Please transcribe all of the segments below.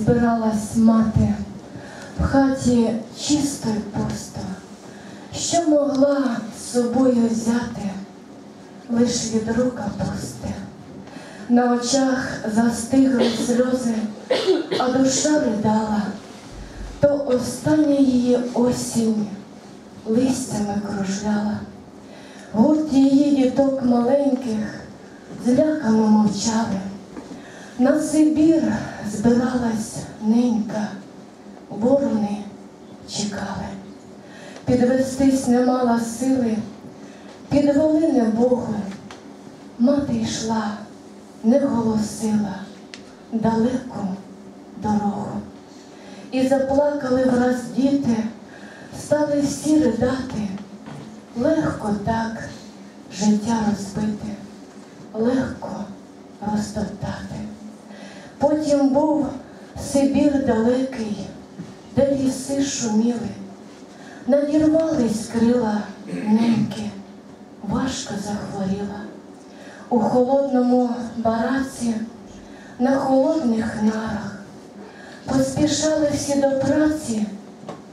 збиралась мати в хаті чисто й пусто, що могла з собою взяти, лиш від рук капусти. На очах застигли сльози, а душа ридала, то остання її осінь листями кружляла. Гурт її діток маленьких злякано мовчали. На Сибір збиралась ненька, ворони чекали. Підвестись не мала сили, підвели не Богу. Мати йшла, не голосила далеку дорогу. І заплакали враз діти, стали всі ридати. Легко так життя розбити, легко розтоптати. Потім був Сибір далекий, де ліси шуміли, надірвались крила неньки, важко захворіла. У холодному бараці, на холодних нарах, поспішали всі до праці,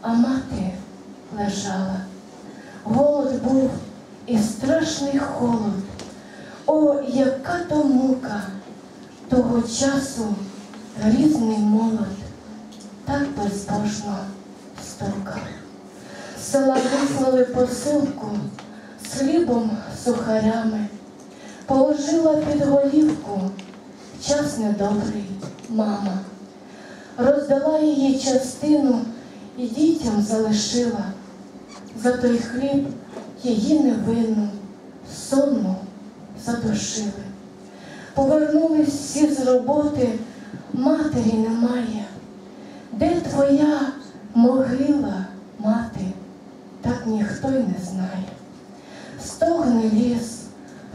а мати лежала. Голод був і страшний холод. О, яка то мука того часу грізний молод так безбожно стукав. Села вислали посилку з хлібом, сухарями, положила під голівку час недобрий мама, роздала її частину і дітям залишила за той хліб її невинну, сонну задушили. Повернулись всі з роботи, матері немає. Де твоя могила, мати, так ніхто й не знає. Стогне ліс,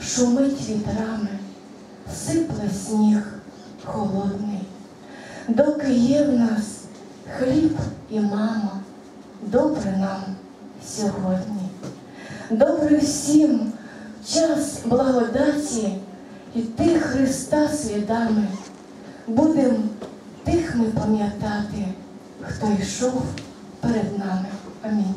шумить вітрами, сипле сніг холодний. Доки є в нас хліб і мама, добре нам сьогодні. Добре всім час благодаті йти Христа слідами. Будем тихми пам'ятати, хто йшов перед нами. Амінь.